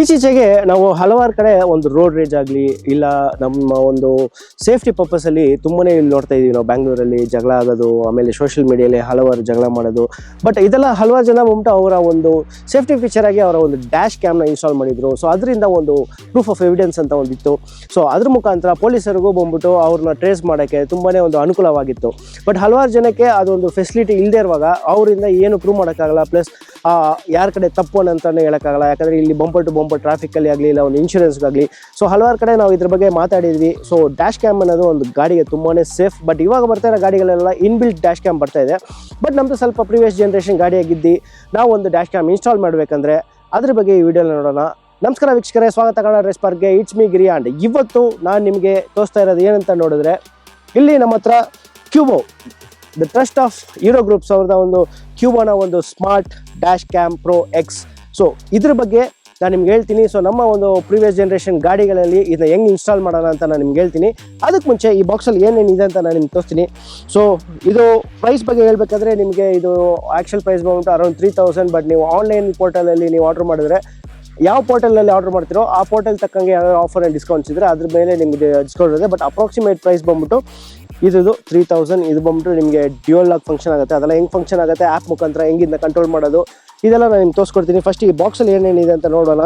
ಈಚೀಚೆಗೆ ನಾವು ಹಲವಾರು ಕಡೆ ಒಂದು ರೋಡ್ ರೇಜ್ ಆಗಲಿ, ಇಲ್ಲ ನಮ್ಮ ಒಂದು ಸೇಫ್ಟಿ ಪರ್ಪಸಲ್ಲಿ ತುಂಬನೇ ಇಲ್ಲಿ ನೋಡ್ತಾ ಇದೀವಿ ನಾವು ಬ್ಯಾಂಗ್ಳೂರಲ್ಲಿ ಜಗಳ ಆಗೋದು, ಆಮೇಲೆ ಸೋಷಿಯಲ್ ಮೀಡಿಯಲ್ಲಿ ಹಲವಾರು ಜಗಳ ಮಾಡೋದು. ಬಟ್ ಇದೆಲ್ಲ ಹಲವಾರು ಜನ ಬಂದ್ಬಿಟ್ಟು ಅವರ ಒಂದು ಸೇಫ್ಟಿ ಫೀಚರ್ ಆಗಿ ಅವರ ಒಂದು ಡ್ಯಾಶ್ ಕ್ಯಾಮ್ನ ಇನ್ಸ್ಟಾಲ್ ಮಾಡಿದ್ರು. ಸೊ ಅದರಿಂದ ಒಂದು ಪ್ರೂಫ್ ಆಫ್ ಎವಿಡೆನ್ಸ್ ಅಂತ ಒಂದಿತ್ತು ಸೊ ಅದ್ರ ಮುಖಾಂತರ ಪೊಲೀಸರಿಗೂ ಬಂದ್ಬಿಟ್ಟು ಅವ್ರನ್ನ ಟ್ರೇಸ್ ಮಾಡೋಕ್ಕೆ ತುಂಬನೇ ಒಂದು ಅನುಕೂಲವಾಗಿತ್ತು. ಬಟ್ ಹಲವಾರು ಜನಕ್ಕೆ ಅದೊಂದು ಫೆಸಿಲಿಟಿ ಇಲ್ಲದೆ ಇರುವಾಗ ಅವರಿಂದ ಏನು ಪ್ರೂವ್ ಮಾಡೋಕ್ಕಾಗಲ್ಲ. ಪ್ಲಸ್ ಯಾರ ಕಡೆ ತಪ್ಪು ಅಂತಾನೆ ಹೇಳೋಕ್ಕಾಗಲ್ಲ. ಯಾಕಂದ್ರೆ ಇಲ್ಲಿ ಬಂಪರ್ ಟು ಬಂಪರ್ ಟ್ರಾಫಿಕಲ್ಲಿ ಆಗಲಿ, ಇಲ್ಲ ಒಂದು ಇನ್ಶೂರೆನ್ಸ್ಗಾಗಲಿ ಸೊ ಹಲವಾರು ಕಡೆ ನಾವು ಇದ್ರ ಬಗ್ಗೆ ಮಾತಾಡಿದ್ವಿ. ಸೊ ಡ್ಯಾಶ್ ಕ್ಯಾಮ್ ಅನ್ನೋದು ಒಂದು ಗಾಡಿಗೆ ತುಂಬಾನೇ ಸೇಫ್ ಬಟ್ ಇವಾಗ ಬರ್ತಾ ಇರೋ ಗಾಡಿಗಳೆಲ್ಲ ಇನ್ಬಿಲ್ಟ್ ಡ್ಯಾಶ್ ಕ್ಯಾಮ್ ಬರ್ತಾ ಇದೆ. ಬಟ್ ನಮ್ಮದು ಸ್ವಲ್ಪ ಪ್ರಿವಿಯಸ್ ಜನ್ರೇಷನ್ ಗಾಡಿಯಾಗಿದ್ದು ನಾವು ಒಂದು ಡ್ಯಾಶ್ ಕ್ಯಾಮ್ ಇನ್ಸ್ಟಾಲ್ ಮಾಡಬೇಕಂದ್ರೆ ಅದ್ರ ಬಗ್ಗೆ ಈ ವಿಡಿಯೋನ ನೋಡೋಣ. ನಮಸ್ಕಾರ ವೀಕ್ಷಕರೇ, ಸ್ವಾಗತ ಕನ್ನಡ ರೇಸ್ ಪಾರ್ಕ್ಗೆ ಇಟ್ಸ್ ಮೀ ಗಿರಿ ಆ್ಯಂಡ್ ಇವತ್ತು ನಾನು ನಿಮಗೆ ತೋರಿಸ್ತಾ ಇರೋದು ಏನಂತ ನೋಡಿದ್ರೆ, ಇಲ್ಲಿ ನಮ್ಮ ಹತ್ರ Qubo the trust of Euro groups ಅವ್ರದ್ದು ಒಂದು ಕ್ಯೂಬೋನ ಒಂದು smart dash cam pro X so ಇದ್ರ ಬಗ್ಗೆ ನಾನು ನಿಮ್ಗೆ ಹೇಳ್ತೀನಿ ಸೊ ನಮ್ಮ ಒಂದು ಪ್ರೀವಿಯಸ್ ಜನ್ರೇಷನ್ ಗಾಡಿಗಳಲ್ಲಿ ಇದನ್ನ ಹೆಂಗೆ ಇನ್ಸ್ಟಾಲ್ ಮಾಡೋಣ ಅಂತ ನಾನು ನಿಮ್ಗೆ ಹೇಳ್ತೀನಿ. ಅದಕ್ಕೆ ಮುಂಚೆ ಈ ಬಾಕ್ಸಲ್ಲಿ ಏನೇನಿದೆ ಅಂತ ನಾನು ನಿಮ್ಗೆ ತೋರಿಸ್ತೀನಿ. ಸೊ ಇದು ಪ್ರೈಸ್ ಬಗ್ಗೆ ಹೇಳಬೇಕಾದ್ರೆ ನಿಮಗೆ ಇದು ಆ್ಯಕ್ಚುಲ್ ಪ್ರೈಸ್ ಬಂದ್ಬಿಟ್ಟು ಅರೌಂಡ್ ತ್ರೀ ತೌಸಂಡ್ ಬಟ್ ನೀವು ಆನ್ಲೈನ್ ಪೋರ್ಟಲಲ್ಲಿ ನೀವು ಆರ್ಡರ್ ಮಾಡಿದ್ರೆ ಯಾವ ಪೋರ್ಟಲಲ್ಲಿ ಆರ್ಡರ್ ಮಾಡ್ತೀರೋ ಆ ಪೋರ್ಟಲ್ ತಕ್ಕಂಗೆ ಯಾವ್ಯಾವ ಆಫರ್ ಆ್ಯಂಡ್ ಡಿಸ್ಕೌಂಟ್ಸ್ ಇದ್ದರೆ ಅದ್ರ ಮೇಲೆ ನಿಮಗೆ ಡಿಸ್ಕೌಂಟ್ ಇದೆ ಬಟ್ ಅಪ್ರಾಕ್ಸಿಮೇಟ್ ಪ್ರೈಸ್ ಬಂದ್ಬಿಟ್ಟು ಇದು ತ್ರೀ ತೌಸಂಡ್ ಇದು ಬಂದ್ಬಿಟ್ಟು ನಿಮಗೆ ಡ್ಯೂಯಲ್ ಲಾಕ್ ಫಂಕ್ಷನ್ ಆಗುತ್ತೆ. ಅದೆಲ್ಲ ಹೆಂಗೆ ಫಂಕ್ಷನ್ ಆಗುತ್ತೆ? ಆ್ಯಪ್ ಮುಖಾಂತರ ಹೆಂಗಿಂದ ಕಂಟ್ರೋಲ್ ಮಾಡೋದು? ಇದೆಲ್ಲ ನಾನು ನಿಮ್ಗೆ ತೋರಿಸ್ಕೊಡ್ತೀನಿ. ಫಸ್ಟ್ ಈ ಬಾಕ್ಸಲ್ಲಿ ಏನೇನಿದೆ ಅಂತ ನೋಡೋಣ.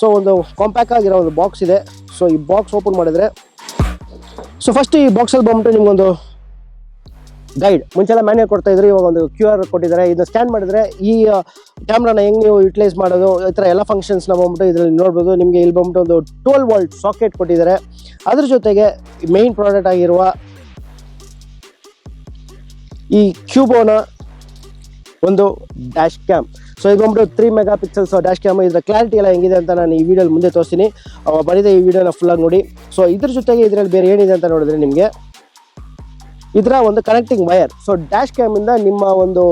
ಸೊ ಒಂದು ಕಾಂಪ್ಯಾಕ್ ಆಗಿರೋ ಒಂದು ಬಾಕ್ಸ್ ಇದೆ. ಸೊ ಈ ಬಾಕ್ಸ್ ಓಪನ್ ಮಾಡಿದ್ರೆ ಸೊ ಫಸ್ಟ್ ಈ ಬಾಕ್ಸಲ್ಲಿ ಬಂದ್ಬಿಟ್ಟು ನಿಮಗೊಂದು ಗೈಡ್ ಮುಂಚೆಲ್ಲ ಮ್ಯಾನ್ಯಲ್ ಕೊಡ್ತಾ ಇದ್ರು, ಇವಾಗ ಒಂದು ಕ್ಯೂ ಆರ್ ಕೊಟ್ಟಿದ್ದಾರೆ. ಇದನ್ನ ಸ್ಕ್ಯಾನ್ ಮಾಡಿದ್ರೆ ಈ ಕ್ಯಾಮ್ರಾನ ಹೆಂಗೆ ನೀವು ಯುಟಿಲೈಸ್ ಮಾಡೋದು, ಈ ಥರ ಎಲ್ಲ ಫಂಕ್ಷನ್ಸ್ನ ಬಂದ್ಬಿಟ್ಟು ಇದರಲ್ಲಿ ನೋಡ್ಬೋದು. ನಿಮಗೆ ಇಲ್ಲಿ ಬಂದ್ಬಿಟ್ಟು ಒಂದು ಟ್ವೆಲ್ ವೋಲ್ಟ್ ಸಾಕೆಟ್ ಕೊಟ್ಟಿದ್ದಾರೆ. ಅದ್ರ ಜೊತೆಗೆ ಮೇನ್ ಪ್ರಾಡಕ್ಟ್ ಆಗಿರುವ ಈ ಕ್ಯೂಬೋನ ಒಂದು ಡ್ಯಾಶ್ ಕ್ಯಾಮ್ ಸೊ ಇದು ಬಂದ್ಬಿಟ್ಟು three mega pixels dash camera ಇದರ ಕ್ಲಾರಿಟಿ ಎಲ್ಲ ಹೆಂಗಿದೆ ಅಂತ ನಾನು ಈ ವಿಡಿಯೋಲಿ ಮುಂದೆ ತೋರಿಸ್ತೀನಿ. ಬರಿದ ಈ ವಿಡಿಯೋನ ಫುಲ್ಲಾಗಿ ನೋಡಿ. ಸೊ ಇದ್ರ ಜೊತೆಗೆ ಇದರಲ್ಲಿ ಬೇರೆ ಏನಿದೆ ಅಂತ ನೋಡಿದ್ರೆ ನಿಮಗೆ. ಇದರ ಒಂದು ಕನೆಕ್ಟಿಂಗ್ ವೈರ್ ಸೊ ಡ್ಯಾಶ್ ಕ್ಯಾಮಿಂದ ನಿಮ್ಮ ಒಂದು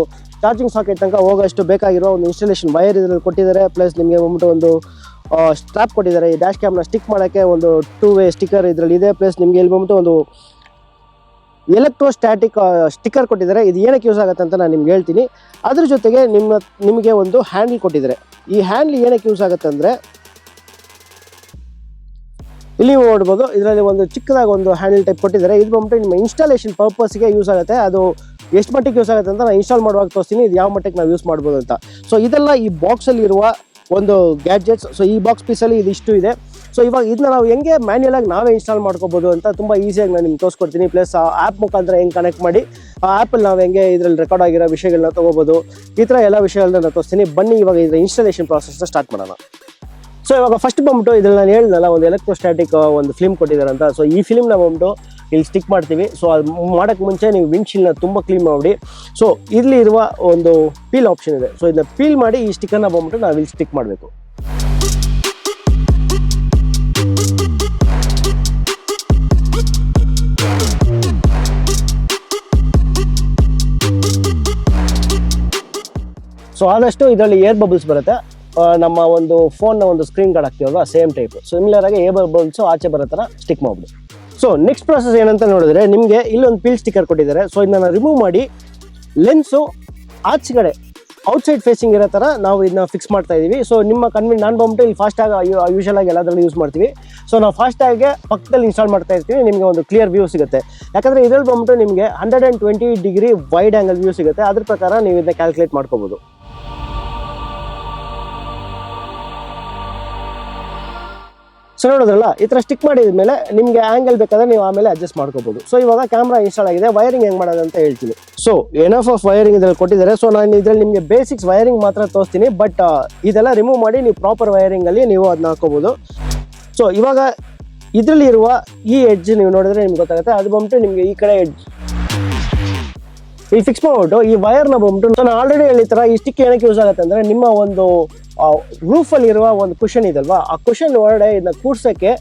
ಚಾರ್ಜಿಂಗ್ ಸಾಕೆಟ್ ತನಕ ಹೋಗೋಷ್ಟು ಬೇಕಾಗಿರೋ ಒಂದು ಇನ್ಸ್ಟಾಲೇಷನ್ ವೈರ್ ಇದರಲ್ಲಿ ಕೊಟ್ಟಿದ್ದಾರೆ. ಪ್ಲಸ್ ನಿಮಗೆ ಬಂದ್ಬಿಟ್ಟು ಒಂದು ಸ್ಟ್ರಾಪ್ ಕೊಟ್ಟಿದ್ದಾರೆ. ಈ ಡ್ಯಾಶ್ ಕ್ಯಾಮ್ನ ಸ್ಟಿಕ್ ಮಾಡೋಕ್ಕೆ ಒಂದು ಟೂ ವೇ ಸ್ಟಿಕ್ಕರ್ ಇದರಲ್ಲಿ ಇದೆ. ಪ್ಲಸ್ ನಿಮಗೆ ಇಲ್ಲಿ ಬಂದ್ಬಿಟ್ಟು ಒಂದು ಎಲೆಕ್ಟ್ರೋಸ್ಟ್ಯಾಟಿಕ್ ಸ್ಟಿಕ್ಕರ್ ಕೊಟ್ಟಿದ್ದಾರೆ. ಇದು ಏನಕ್ಕೆ ಯೂಸ್ ಆಗುತ್ತೆ ಅಂತ ನಾನು ನಿಮ್ಗೆ ಹೇಳ್ತೀನಿ. ಅದ್ರ ಜೊತೆಗೆ ನಿಮ್ಮ, ನಿಮಗೆ ಒಂದು ಹ್ಯಾಂಡಲ್ ಕೊಟ್ಟಿದ್ದಾರೆ. ಈ ಹ್ಯಾಂಡಲ್ ಏನಕ್ಕೆ ಯೂಸ್ ಆಗುತ್ತೆ ಅಂದರೆ, ಇಲ್ಲಿ ನೋಡ್ಬೋದು, ಇದರಲ್ಲಿ ಒಂದು ಚಿಕ್ಕದಾಗಿ ಒಂದು ಹ್ಯಾಂಡಲ್ ಟೈಪ್ ಕೊಟ್ಟಿದ್ದಾರೆ. ಇದು ಬಂದ್ಬಿಟ್ಟು ನಿಮ್ಮ ಇನ್ಸ್ಟಾಲೇಷನ್ ಪರ್ಪಸ್ಗೆ ಯೂಸ್ ಆಗುತ್ತೆ. ಅದು ಎಷ್ಟು ಮಟ್ಟಿಗೆ ಯೂಸ್ ಆಗುತ್ತೆ ಅಂತ ನಾನು ಇನ್ಸ್ಟಾಲ್ ಮಾಡುವಾಗ ತೋರಿಸ್ತೀನಿ. ಇದು ಯಾವ ಮಟ್ಟಿಗೆ ನಾವು ಯೂಸ್ ಮಾಡ್ಬೋದು ಅಂತ. ಸೊ ಇದೆಲ್ಲ ಈ ಬಾಕ್ಸಲ್ಲಿರುವ ಒಂದು ಗ್ಯಾಜೆಟ್ಸ್ ಸೊ ಈ ಬಾಕ್ಸ್ ಪೀಸಲ್ಲಿ ಇದಿಷ್ಟು ಇದೆ. ಸೊ ಇವಾಗ ಇದನ್ನ ನಾವು ಹೆಂಗೆ ಮ್ಯಾನ್ಯಲ್ ಆಗಿ ನಾವೇ ಇನ್ಸ್ಟಾಲ್ ಮಾಡ್ಕೋಬಹುದು ಅಂತ ತುಂಬ ಈಸಿಯಾಗಿ ನಾನು ನಿಮ್ಗೆ ತೋರಿಸ್ಕೊಡ್ತೀನಿ. ಪ್ಲಸ್ ಆ ಆ್ಯಪ್ ಮುಖಾಂತರ ಹೆಂಗೆ ಕನೆಕ್ಟ್ ಮಾಡಿ, ಆ ಆ್ಯಪಲ್ಲಿ ನಾವು ಹೆಂಗೆ ಇದ್ರಲ್ಲಿ ರೆಕಾರ್ಡ್ ಆಗಿರೋ ವಿಷಯಗಳನ್ನ ತೊಗೋಬೋದು. ಈ ಥರ ಎಲ್ಲ ವಿಷಯಗಳನ್ನ ನಾನು ತೋರಿಸ್ತೀನಿ. ಬನ್ನಿ ಇವಾಗ ಇದರ ಇನ್ಸ್ಟಾಲೇಷನ್ ಪ್ರಾಸೆಸ್ನ ಸ್ಟಾರ್ಟ್ ಮಾಡೋಣ. ಸೊ ಇವಾಗ ಫಸ್ಟ್ ಬಂದ್ಬಿಟ್ಟು ಇದ್ರಲ್ಲಿ ನಾನು ಹೇಳಿದ್ನಲ್ಲ, ಒಂದು ಎಲೆಕ್ಟ್ರೋಸ್ಟ್ಯಾಟಿಕ್ ಒಂದು ಫಿಲ್ಮ್ ಕೊಟ್ಟಿದ್ದಾರೆ ಅಂತ ಸೊ ಈ ಫಿಲ್ಮ್ನ ಬಂದ್ಬಿಟ್ಟು ಇಲ್ಲಿ ಸ್ಟಿಕ್ ಮಾಡ್ತೀವಿ. ಸೊ ಅದು ಮಾಡೋಕ್ಕೆ ಮುಂಚೆ ನೀವು ವಿಂಡ್ಶೀಲ್ಡ್ನ ತುಂಬ ಕ್ಲೀನ್ ಮಾಡಿ. ಸೊ ಇಲ್ಲಿ ಇರುವ ಒಂದು ಪೀಲ್ ಆಪ್ಷನ್ ಇದೆ. ಸೊ ಇದನ್ನ ಪೀಲ್ ಮಾಡಿ ಈ ಸ್ಟಿಕ್ಕನ್ನು ಬಂದ್ಬಿಟ್ಟು ನಾವು ಇಲ್ಲಿ ಸ್ಟಿಕ್ ಮಾಡಬೇಕು. ಸೊ ಆದಷ್ಟು ಇದರಲ್ಲಿ ಏರ್ ಬಬಲ್ಸ್ ಬರುತ್ತೆ. ನಮ್ಮ ಒಂದು ಫೋನ್ನ ಒಂದು ಸ್ಕ್ರೀನ್ ಗಾರ್ಡ್ ಹಾಕ್ತೀವಲ್ವ? ಸೇಮ್ ಟೈಪ್ ಸಿಮಿಲರ್ ಆಗಿ ಏರ್ ಬಬಲ್ಸ್ ಆಚೆ ಬರೋ ಥರ ಸ್ಟಿಕ್ ಮಾಡ್ಬೋದು. ಸೊ ನೆಕ್ಸ್ಟ್ ಪ್ರಾಸೆಸ್ ಏನಂತ ನೋಡಿದ್ರೆ, ನಿಮಗೆ ಇಲ್ಲೊಂದು ಪಿಲ್ ಸ್ಟಿಕ್ಕರ್ ಕೊಟ್ಟಿದ್ದಾರೆ. ಸೊ ಇದನ್ನ ರಿಮೂವ್ ಮಾಡಿ ಲೆನ್ಸು ಆಚೆಗಡೆ ಔಟ್ಸೈಡ್ ಫೇಸಿಂಗ್ ಇರೋ ಥರ ನಾವು ಇದನ್ನ ಫಿಕ್ಸ್ ಮಾಡ್ತಾ ಇದ್ದೀವಿ ಸೊ ನಿಮ್ಮ ಕನ್ವಿನ್ ನಾನು ಬಂದ್ಬಿಟ್ಟು ಇಲ್ಲಿ ಫಾಸ್ಟಾಗಿ ಯೂಶಲ್ ಆಗಿ ಎಲ್ಲದರಲ್ಲೂ ಯೂಸ್ ಮಾಡ್ತೀವಿ. ಸೊ ನಾವು ಫಾಸ್ಟಾಗೆ ಪಕ್ಕದಲ್ಲಿ ಇನ್ಸ್ಟಾಲ್ ಮಾಡ್ತಾ ಇರ್ತೀವಿ. ನಿಮಗೆ ಒಂದು ಕ್ಲಿಯರ್ ವ್ಯೂ ಸಿಗುತ್ತೆ. ಯಾಕಂದರೆ ಇದರಲ್ಲಿ ಬಂದ್ಬಿಟ್ಟು ನಿಮಗೆ hundred and twenty degree wide angle view ಸಿಗುತ್ತೆ. ಅದ್ರ ಪ್ರಕಾರ ನೀವು ಇದನ್ನ ಕ್ಯಾಲ್ಕುಲೇಟ್ ಮಾಡ್ಕೋಬೋದು. ಸೊ ನೋಡೋದ್ರಲ್ಲ, ಈ ಥರ ಸ್ಟಿಕ್ ಮಾಡಿದ್ಮೇಲೆ ನಿಮಗೆ ಆ್ಯಂಗಲ್ ಬೇಕಾದ್ರೆ ನೀವು ಆಮೇಲೆ ಅಡ್ಜಸ್ಟ್ ಮಾಡ್ಕೋಬೋದು. ಸೊ ಇವಾಗ ಕ್ಯಾಮ್ರಾ ಇನ್ಸ್ಟಾಲ್ ಆಗಿದೆ ವೈರಿಂಗ್ ಹೆಂಗೆ ಮಾಡೋದು ಅಂತ ಹೇಳ್ತೀನಿ. ಸೊ ಎನಫ್ ಆಫ್ ವೈರಿಂಗ್ ಇದ್ರಲ್ಲಿ ಕೊಟ್ಟಿದ್ದಾರೆ. ಸೊ ನಾನು ಇದರಲ್ಲಿ ನಿಮಗೆ ಬೇಸಿಕ್ಸ್ ವೈರಿಂಗ್ ಮಾತ್ರ ತೋರಿಸ್ತೀನಿ. ಬಟ್ ಇದೆಲ್ಲ ರಿಮೂವ್ ಮಾಡಿ ನೀವು ಪ್ರಾಪರ್ ವೈರಿಂಗಲ್ಲಿ ನೀವು ಅದನ್ನ ಹಾಕೋಬಹುದು ಸೊ ಇವಾಗ ಇದರಲ್ಲಿ ಇರುವ ಈ ಎಡ್ಜ್ ನೀವು ನೋಡಿದ್ರೆ ನಿಮ್ಗೆ ಗೊತ್ತಾಗುತ್ತೆ. ಅದು ಬಂದ್ಬಿಟ್ಟು ನಿಮಗೆ ಈ ಕಡೆ ಎಡ್ಜ್ ಇಲ್ಲಿ ಫಿಕ್ಸ್ ಮಾಡ್ಬಿಟ್ಟು ಈ ವೈರ್ನ ಬಂದ್ಬಿಟ್ಟು ನಾನು ಆಲ್ರೆಡಿ ಹೇಳಿ ತರ ಈ ಸ್ಟಿಕ್ ಏನಕ್ಕೆ ಯೂಸ್ ಆಗುತ್ತೆ ಅಂದರೆ ನಿಮ್ಮ ಒಂದು ರೂಫಲ್ಲಿರುವ ಒಂದು ಕುಷನ್ ಇದಲ್ವಾ, ಆ ಕುಷನ್ ಒಳಗಡೆ ಇದನ್ನ ಕೂರ್ಸೋಕ್ಕೆ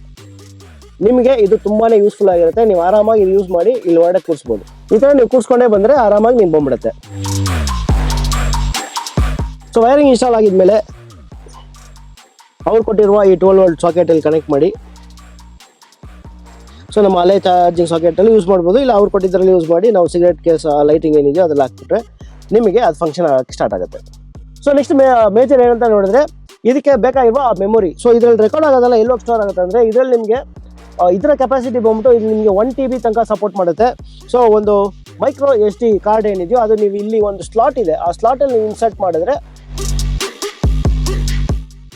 ನಿಮಗೆ ಇದು ತುಂಬಾನೇ ಯೂಸ್ಫುಲ್ ಆಗಿರುತ್ತೆ. ನೀವು ಆರಾಮಾಗಿ ಇದು ಯೂಸ್ ಮಾಡಿ ಇಲ್ಲಿ ಒಳಗಡೆ ಕೂರಿಸ್ಬೋದು. ಈ ಥರ ನೀವು ಕೂರಿಸ್ಕೊಂಡೇ ಬಂದರೆ ಆರಾಮಾಗಿ ನೀವು ಬಂದ್ಬಿಡುತ್ತೆ. ಸೊ ವೈರಿಂಗ್ ಇನ್ಸ್ಟಾಲ್ ಆಗಿದ್ಮೇಲೆ ಅವ್ರು ಕೊಟ್ಟಿರುವ ಈ ಟ್ವೆಲ್ ವೋಲ್ಟ್ ಸಾಕೆಟಲ್ಲಿ ಕನೆಕ್ಟ್ ಮಾಡಿ. ಸೊ ನಮ್ಮ ಅಲೆ ಚಾರ್ಜಿಂಗ್ ಸಾಕೆಟಲ್ಲಿ ಯೂಸ್ ಮಾಡ್ಬೋದು. ಇಲ್ಲ, ಅವ್ರು ಕೊಟ್ಟಿದ್ದರಲ್ಲಿ ಯೂಸ್ ಮಾಡಿ ನಾವು ಸಿಗರೆಟ್ ಕೇಸ್ ಲೈಟಿಂಗ್ ಏನಿದೆಯೋ ಅದ್ರಲ್ಲಿ ಹಾಕ್ಬಿಟ್ರೆ ನಿಮಗೆ ಅದು ಫಂಕ್ಷನ್ ಆಗಕ್ಕೆ ಸ್ಟಾರ್ಟ್ ಆಗುತ್ತೆ. ಸೊ ನೆಕ್ಸ್ಟ್ ಮೇಜರ್ ಏನಂತ ನೋಡಿದ್ರೆ ಇದಕ್ಕೆ ಬೇಕಾಗಿರುವ ಮೆಮೊರಿ ಸೊ ಇದರಲ್ಲಿ ರೆಕಾರ್ಡ್ ಆಗೋದಲ್ಲ ಎಲ್ಲೋ ಸ್ಟೋರ್ ಆಗುತ್ತೆ ಅಂದರೆ ಇದರಲ್ಲಿ ನಿಮಗೆ ಇದರ ಕೆಪಾಸಿಟಿ ಬಂದ್ಬಿಟ್ಟು ಇದು ನಿಮಗೆ ಒನ್ ಟಿ ಬಿ ತನಕ ಸಪೋರ್ಟ್ ಮಾಡುತ್ತೆ. ಸೊ ಒಂದು ಮೈಕ್ರೋ ಎಸ್ ಡಿ ಕಾರ್ಡ್ ಏನಿದೆಯೋ ಅದು ನೀವು ಇಲ್ಲಿ ಒಂದು ಸ್ಲಾಟ್ ಇದೆ. ಆ ಸ್ಲಾಟಲ್ಲಿ ನೀವು ಇನ್ಸರ್ಟ್ ಮಾಡಿದ್ರೆ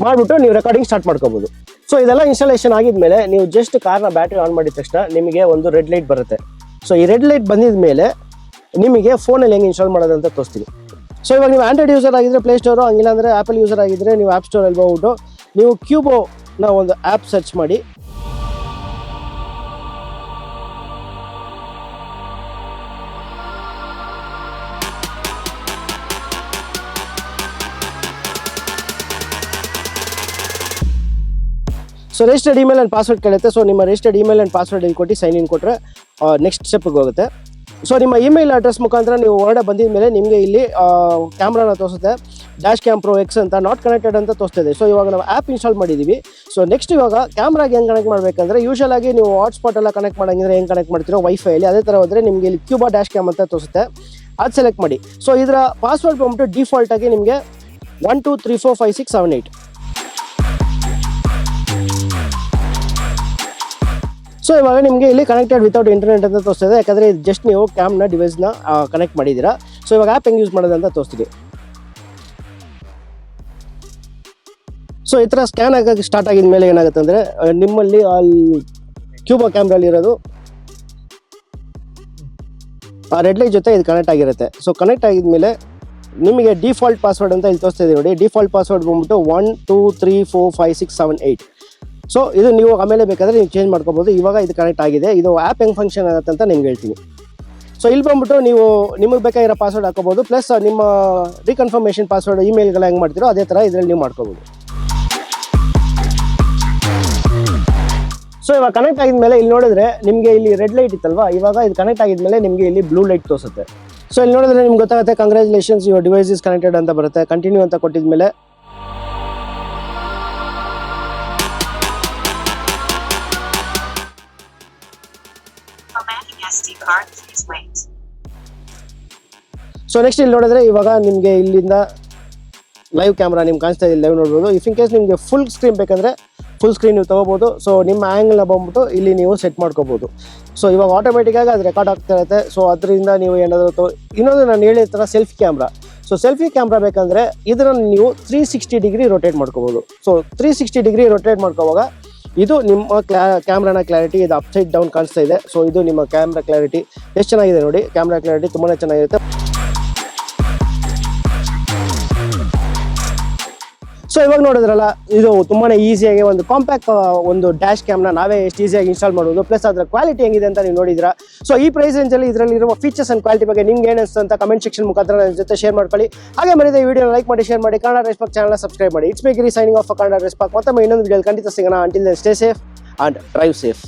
ಮಾಡಿಬಿಟ್ಟು ನೀವು ರೆಕಾರ್ಡಿಂಗ್ ಸ್ಟಾರ್ಟ್ ಮಾಡ್ಕೋಬೋದು. ಸೊ ಇದೆಲ್ಲ ಇನ್ಸ್ಟಾಲೇಷನ್ ಆಗಿದ್ಮೇಲೆ ನೀವು ಜಸ್ಟ್ ಕಾರ್ನ ಬ್ಯಾಟ್ರಿ ಆನ್ ಮಾಡಿದ ತಕ್ಷಣ ನಿಮಗೆ ಒಂದು ರೆಡ್ ಲೈಟ್ ಬರುತ್ತೆ. ಸೊ ಈ ರೆಡ್ ಲೈಟ್ ಬಂದಿದ ಮೇಲೆ ನಿಮಗೆ ಫೋನಲ್ಲಿ ಹೆಂಗೆ ಇನ್ಸ್ಟಾಲ್ ಮಾಡೋದು ಅಂತ ತೋರಿಸ್ತೀನಿ. ಸೊ ಇವಾಗ ನೀವು ಆಂಡ್ರಾಯ್ಡ್ ಯೂಸರ್ ಆಗಿದ್ರೆ ಪ್ಲೇ ಸ್ಟೋರು ಹಂಗಿಲ್ಲ ಅಂದರೆ ಆ್ಯಪಲ್ ಯೂಸರ್ ಆಗಿದ್ರೆ ನೀವು ಆ್ಯಪ್ ಸ್ಟೋರಲ್ಲಿ ಹೋಗ್ಬಿಟ್ಟು ನೀವು ಕ್ಯೂಬೋನ ಒಂದು ಆ್ಯಪ್ ಸರ್ಚ್ ಮಾಡಿ. So registered email and password ಕೇಳುತ್ತೆ. ಸೊ ನಿಮ್ಮ ರಿಜಿಸ್ಟರ್ಡ್ ಇಮೇಲ್ ಆ್ಯಂಡ್ ಪಾಸ್ವರ್ಡ್ ಇಲ್ಲಿ ಕೊಟ್ಟು ಸೈನ್ ಇನ್ ಕೊಟ್ಟರೆ ನೆಕ್ಸ್ಟ್ ಸ್ಟೆಪ್ಗೆ ಹೋಗುತ್ತೆ. ಸೊ ನಿಮ್ಮ ಇಮೇಲ್ ಅಡ್ರೆಸ್ ಮುಖಾಂತರ ನೀವು ಹೊರಗಡೆ ಬಂದಿದ ಮೇಲೆ ನಿಮಗೆ ಇಲ್ಲಿ ಕ್ಯಾಮ್ರಾನ ತೋರಿಸುತ್ತೆ. ಡ್ಯಾಶ್ ಕ್ಯಾಮ್ ಪ್ರೋ ಎಕ್ಸ್ ಅಂತ ನಾಟ್ ಕನೆಕ್ಟೆಡ್ ಅಂತ ತೋರಿಸ್ತಿದೆ ಸೊ ಇವಾಗ ನಾವು ಆ್ಯಪ್ ಇನ್ಸ್ಟಾಲ್ ಮಾಡಿದ್ದೀವಿ ಸೊ ನೆಕ್ಸ್ಟ್ ಇವಾಗ ಕ್ಯಾಮ್ರಾಗೆ ಹೆಂಗೆ ಕನೆಕ್ಟ್ ಮಾಡಬೇಕಂದ್ರೆ ಯೂಶಲ್ ಆಗಿ ನೀವು ಹಾಟ್ಸ್ಪಾಟ್ ಎಲ್ಲ ಕನೆಕ್ಟ್ ಮಾಡಂಗಿದ್ರೆ ಹೆಂಗೆ ಕನೆಕ್ಟ್ ಮಾಡ್ತೀರೋ ವೈಫೈಲಿ ಅದೇ ಥರ ಹೋದರೆ ನಿಮಗೆ ಇಲ್ಲಿ ಕ್ಯೂಬಾ ಡ್ಯಾಶ್ ಕ್ಯಾಮ್ ಅಂತ ತೋರಿಸುತ್ತೆ. ಅದು ಸೆಲೆಕ್ಟ್ ಮಾಡಿ. ಸೊ ಇದರ ಪಾಸ್ವರ್ಡ್ ಬಂದ್ಬಿಟ್ಟು ಡಿಫಾಲ್ಟಾಗಿ ನಿಮಗೆ one two three four five six seven eight so ಇವಾಗ ನಿಮಗೆ ಇಲ್ಲಿ ಕನೆಕ್ಟೆಡ್ ವಿತೌಟ್ ಇಂಟರ್ನೆಟ್ ಅಂತ ತೋರಿಸ್ತದೆ. ಯಾಕಂದರೆ ಜಸ್ಟ್ ನೀವು ಕ್ಯಾಮ್ನ ಡಿವೈಸ್ನ ಕನೆಕ್ಟ್ ಮಾಡಿದ್ದೀರಾ. ಸೊ ಇವಾಗ ಆ್ಯಪ್ ಹೆಂಗೆ ಯೂಸ್ ಮಾಡೋದು ಅಂತ ತೋರಿಸ್ತೀವಿ ಸೊ ಈ ಥರ ಸ್ಕ್ಯಾನ್ ಆಗೋಕ್ಕೆ ಸ್ಟಾರ್ಟ್ ಆಗಿದ ಮೇಲೆ ಏನಾಗುತ್ತೆ ಅಂದರೆ ನಿಮ್ಮಲ್ಲಿ ಅಲ್ಲಿ ಕ್ಯೂಬಾ ಕ್ಯಾಮ್ರಲ್ಲಿರೋದು ಆ ರೆಡ್ ಲೈಟ್ ಜೊತೆ ಇದು ಕನೆಕ್ಟ್ ಆಗಿರುತ್ತೆ. ಸೊ ಕನೆಕ್ಟ್ ಆಗಿದ್ಮೇಲೆ ನಿಮಗೆ ಡಿಫಾಲ್ಟ್ ಪಾಸ್ವರ್ಡ್ ಅಂತ ಇಲ್ಲಿ ತೋರಿಸ್ತಾ ಇದೆ ನೋಡಿ. ಡಿಫಾಲ್ಟ್ ಪಾಸ್ವರ್ಡ್ ಬಂದ್ಬಿಟ್ಟು one two three four five six seven eight so ಇದು ನೀವು ಆಮೇಲೆ ಬೇಕಾದರೆ ನೀವು ಚೇಂಜ್ ಮಾಡ್ಕೋಬೋದು. ಇವಾಗ ಇದು ಕನೆಕ್ಟ್ ಆಗಿದೆ. ಇದು ಆ್ಯಪ್ ಹೆಂಗೆ ಫಂಕ್ಷನ್ ಆಗುತ್ತೆ ಅಂತ ನಿಮ್ಗೆ ಹೇಳ್ತೀನಿ. ಸೊ ಇಲ್ಲಿ ಬಂದ್ಬಿಟ್ಟು ನೀವು ನಿಮಗೆ ಬೇಕಾಗಿರೋ ಪಾಸ್ವರ್ಡ್ ಹಾಕೋಬೋದು. ಪ್ಲಸ್ ನಿಮ್ಮ ರೀಕನ್ಫರ್ಮೇಷನ್ ಪಾಸ್ವರ್ಡ್ ಇಮೇಲ್ಗೆಲ್ಲ ಹೆಂಗೆ ಮಾಡ್ತೀರೋ ಅದೇ ಥರ ಇದರಲ್ಲಿ ನೀವು ಮಾಡ್ಕೋಬೋದು. ಸೊ ಇವಾಗ ಕನೆಕ್ಟ್ ಆಗಿದ್ಮೇಲೆ ಇಲ್ಲಿ ನೋಡಿದ್ರೆ ನಿಮಗೆ ಇಲ್ಲಿ ರೆಡ್ ಲೈಟ್ ಇತ್ತಲ್ವಾ? ಇವಾಗ ಇದು ಕನೆಕ್ಟ್ ಆಗಿದ್ಮೇಲೆ ನಿಮಗೆ ಇಲ್ಲಿ ಬ್ಲೂ ಲೈಟ್ ತೋರಿಸುತ್ತೆ. ಸೊ ಇಲ್ಲಿ ನೋಡಿದ್ರೆ ನಿಮ್ಗೆ ಗೊತ್ತಾಗುತ್ತೆ congratulations your device is connected ಅಂತ ಬರುತ್ತೆ. ಕಂಟಿನ್ಯೂ ಅಂತ ಕೊಟ್ಟಿದ್ಮೇಲೆ ಸೊ ನೆಕ್ಸ್ಟ್ ಇಲ್ಲಿ ನೋಡಿದ್ರೆ ಇವಾಗ ನಿಮಗೆ ಇಲ್ಲಿಂದ ಲೈವ್ ಕ್ಯಾಮ್ರಾ ನಿಮ್ಗೆ ಕಾಣಿಸ್ತಾ ಇದೆ ಲೈವ್ ನೋಡ್ಬೋದು. ಇಫ್ ಇನ್ ಕೇಸ್ ನಿಮಗೆ ಫುಲ್ ಸ್ಕ್ರೀನ್ ಬೇಕಂದರೆ ಫುಲ್ ಸ್ಕ್ರೀನ್ ನೀವು ತೊಗೋಬೋದು. ಸೊ ನಿಮ್ಮ ಆ್ಯಂಗಲ್ನ ಬಂದ್ಬಿಟ್ಟು ಇಲ್ಲಿ ನೀವು ಸೆಟ್ ಮಾಡ್ಕೋಬೋದು. ಸೊ ಇವಾಗ ಆಟೋಮೆಟಿಕ್ಕಾಗಿ ಅದು ರೆಕಾರ್ಡ್ ಆಗ್ತಾ ಇರುತ್ತೆ. ಸೊ ಅದರಿಂದ ನೀವು ಏನಾದರೂ ತೊ ಇನ್ನೊಂದು ನಾನು ಹೇಳಿದ ಥರ selfie camera so selfie camera ಬೇಕಂದರೆ ಇದನ್ನು ನೀವು ತ್ರೀ ಸಿಕ್ಸ್ಟಿ ಡಿಗ್ರಿ ರೊಟೇಟ್ ಮಾಡ್ಕೋಬೋದು. So three sixty degree rotate ಮಾಡ್ಕೋವಾಗ ಇದು ನಿಮ್ಮ ಕ್ಲಾ, ಕ್ಯಾಮ್ರಾನ ಕ್ಲಾರಿಟಿ, ಇದು ಅಪ್ಸೈಡ್ ಡೌನ್ ಕಾಣಿಸ್ತಾ ಇದೆ. ಸೊ ಇದು ನಿಮ್ಮ ಕ್ಯಾಮ್ರಾ ಕ್ಲಾರಿಟಿ. ಎಷ್ಟು ಚೆನ್ನಾಗಿದೆ ನೋಡಿ, ಕ್ಯಾಮ್ರಾ ಕ್ಲಾರಿಟಿ ತುಂಬಾ ಚೆನ್ನಾಗಿರುತ್ತೆ. ಸೊ ಇವಾಗ ನೋಡಿದ್ರಲ್ಲ, ಇದು ತುಂಬಾನೇ ಈಸಿಯಾಗಿ ಒಂದು ಕಾಂಪ್ಯಾಕ್ಟ್ ಒಂದು ಡ್ಯಾಶ್ ಕ್ಯಾಮ್ನ ನಾವೇ ಎಷ್ಟು ಈಸಿಯಾಗಿ ಇನ್ಸ್ಟಾಲ್ ಮಾಡೋದು. ಪ್ಲಸ್ ಅದರ ಕ್ವಾಲಿಟಿ ಹೆಂಗಿದೆ ಅಂತ ನೀವು ನೋಡಿದ್ರ. ಸೊ ಈ ಪ್ರೈಸ್ ರೇಂಜಲ್ಲಿ ಇದರಲ್ಲಿ ಇರುವ ಫೀಚರ್ಸ್ ಅಂಡ್ ಕ್ವಾಲಿಟಿ ಬಗ್ಗೆ ನಿಮ್ಗೆ ಏನಿಸ್ತು ಅಂತ ಕಮೆಂಟ್ ಸೆಕ್ಷನ್ ಮುಖಾಂತರ ನನ್ನ ಜೊತೆ ಶೇರ್ ಮಾಡ್ಕೊಳ್ಳಿ. ಹಾಗೆ ಈ ವಿಡಿಯೋ ಲೈಕ್ ಮಾಡಿ ಶೇರ್ ಮಾಡಿ. ಕನ್ನಡ ರೆಸ್ಪಾಕ್ ಚಾನಲ್ ಸಬ್ಸ್ಕ್ರೈಬ್ ಮಾಡಿ. It's make signing off Kannada ರೆಸ್ಪಾಕ್ ಮತ್ತೊಮ್ಮೆ ಇನ್ನೊಂದು ವಿಡಿಯೋ ಖಂಡಿತ ಸಿಗೋಣ. Until stay safe and drive safe